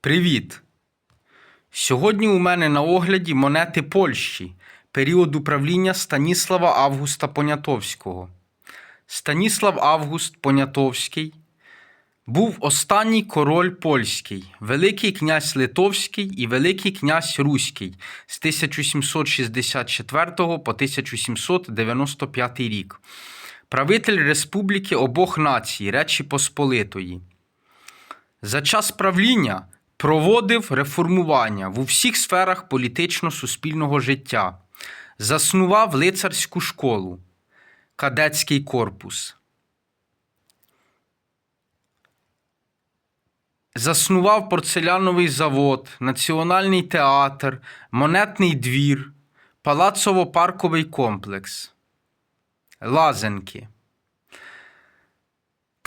Привіт! Сьогодні у мене на огляді монети Польщі періоду правління Станіслава Августа Понятовського. Станіслав Август Понятовський був останній король польський, Великий князь Литовський і Великий князь Руський з 1764 по 1795 рік. Правитель Республіки обох націй Речі Посполитої. За час правління проводив реформування в усіх сферах політично-суспільного життя, заснував лицарську школу, кадетський корпус. Заснував порцеляновий завод, національний театр, монетний двір, палацово-парковий комплекс, лазенки.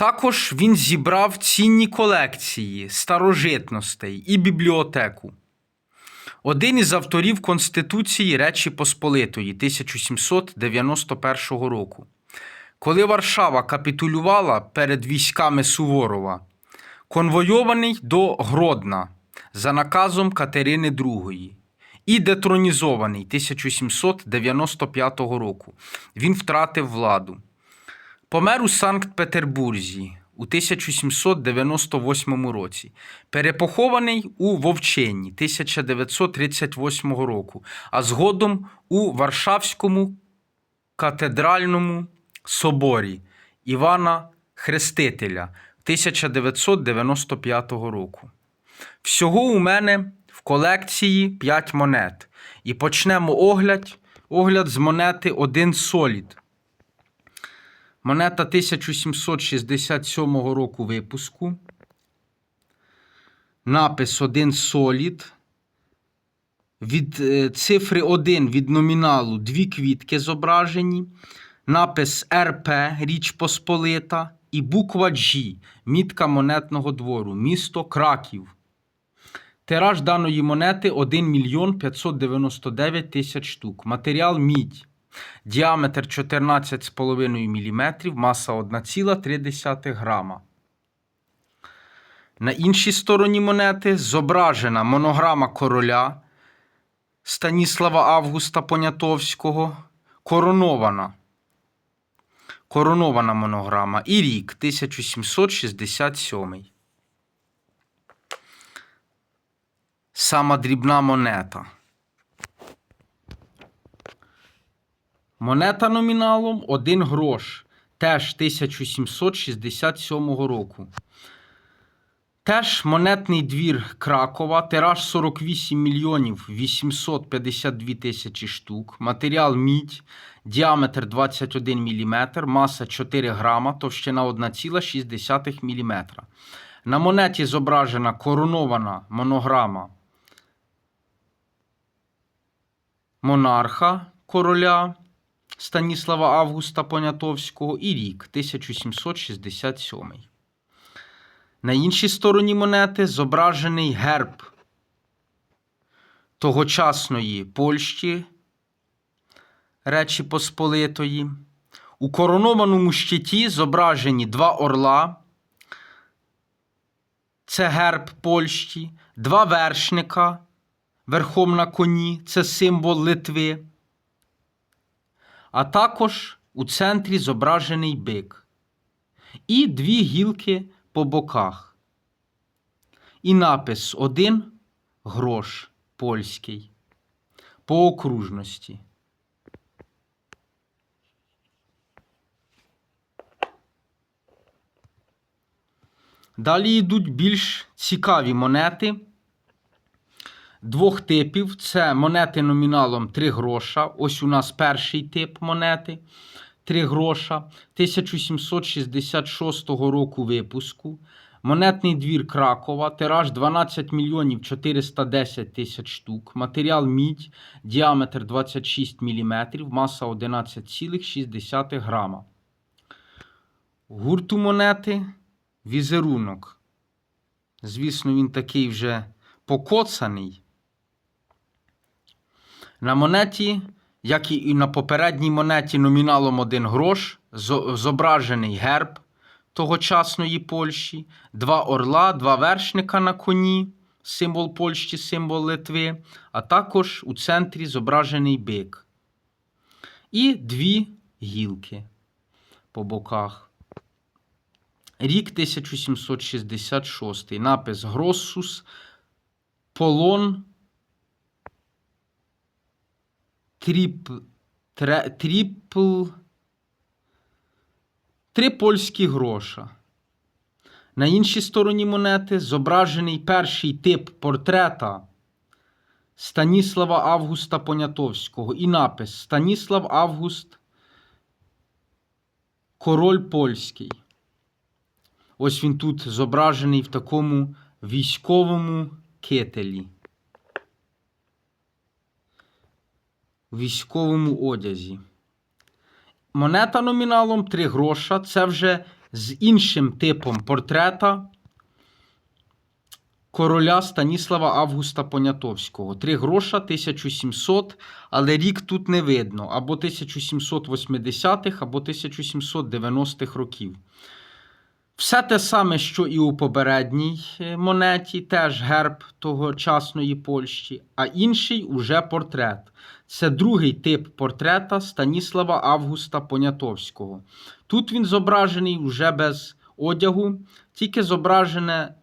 Також він зібрав цінні колекції старожитностей і бібліотеку. Один із авторів Конституції Речі Посполитої 1791 року. Коли Варшава капітулювала перед військами Суворова, конвойований до Гродна за наказом Катерини II і детронізований 1795 року, він втратив владу. Помер у Санкт-Петербурзі у 1798 році, перепохований у Вовчині 1938 року, а згодом у Варшавському катедральному соборі Івана Хрестителя 1995 року. Всього у мене в колекції 5 монет. І почнемо огляд, огляд з монети 1 солід. Монета 1767 року випуску. Напис 1 солід. Від е, цифри 1 від номіналу дві квітки зображені. Напис РП Річ Посполита і буква G мітка монетного двору. Місто Краків. Тираж даної монети 1 мільйон 599 тисяч штук. Матеріал мідь. Діаметр 14,5 мм, маса 1,3 грама. На іншій стороні монети зображена монограма короля Станіслава Августа Понятовського. Коронована. Коронована монограма. І рік 1767. Сама дрібна монета. Монета номіналом 1 грош, теж 1767 року. Теж монетний двір Кракова, тираж 48 мільйонів 852 тисячі штук, матеріал мідь, діаметр 21 мм, маса 4 грама, товщина 1,6 мм. На монеті зображена коронована монограма монарха короля Станіслава Августа Понятовського і рік 1767. На іншій стороні монети зображений герб тогочасної Польщі Речі Посполитої. У коронованому щиті зображені два орла. Це герб Польщі, два вершника верхом на коні це символ Литви. А також у центрі зображений бик. І дві гілки по боках. І напис один грош польський по окружності. Далі йдуть більш цікаві монети двох типів. Це монети номіналом 3 гроша. Ось у нас перший тип монети 3 гроша 1766 року випуску. Монетний двір Кракова, тираж 12 мільйонів 410 тисяч штук, матеріал мідь, діаметр 26 мм, маса 11,6 грама. Гурту монети візерунок. Звісно, він такий вже покоцаний. На монеті, як і на попередній монеті номіналом 1 грош, зображений герб тогочасної Польщі, два орла, два вершника на коні, символ Польщі, символ Литви, а також у центрі зображений бик. І дві гілки по боках. Рік 1766. Напис Гроссус, Полон, Тріп, тре, Тріпл. Три польські гроша. На іншій стороні монети зображений перший тип портрета Станіслава Августа Понятовського і напис Станіслав Август Король Польський. Ось він тут зображений в такому військовому кителі. Військовому одязі. Монета номіналом 3 гроша. Це вже з іншим типом портрета короля Станіслава Августа Понятовського. 3 гроша 1700, але рік тут не видно. Або 1780-х, або 1790-х років. Все те саме, що і у попередній е, монеті, теж герб тогочасної Польщі, а інший уже портрет. Це другий тип портрета Станіслава Августа Понятовського. Тут він зображений вже без одягу, тільки зображене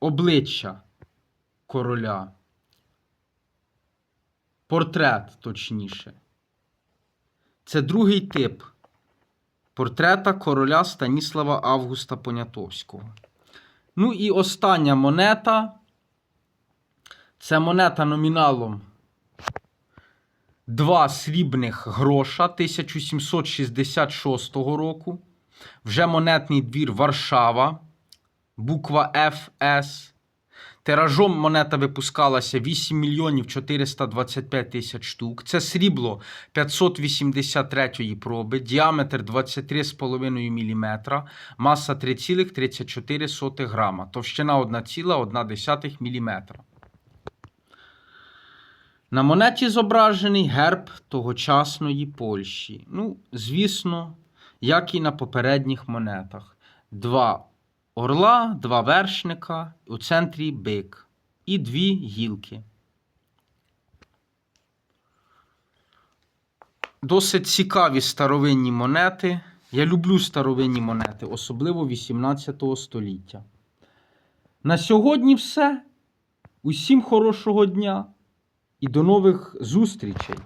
обличчя короля. Портрет, точніше. Це другий тип портрета короля Станіслава Августа Понятовського. Ну і остання монета. Це монета номіналом 2 срібних гроша 1766 року. Вже монетний двір Варшава. Буква ФС. Тиражом монета випускалася 8 мільйонів 425 тисяч штук. Це срібло 583 проби, діаметр 23,5 мм, маса 3,34 грама, товщина 1,1 мм. На монеті зображений герб тогочасної Польщі. Ну, звісно, як і на попередніх монетах. Два орла, два вершника, у центрі бик і дві гілки. Досить цікаві старовинні монети. Я люблю старовинні монети, особливо 18 століття. На сьогодні все. Усім хорошого дня і до нових зустрічей!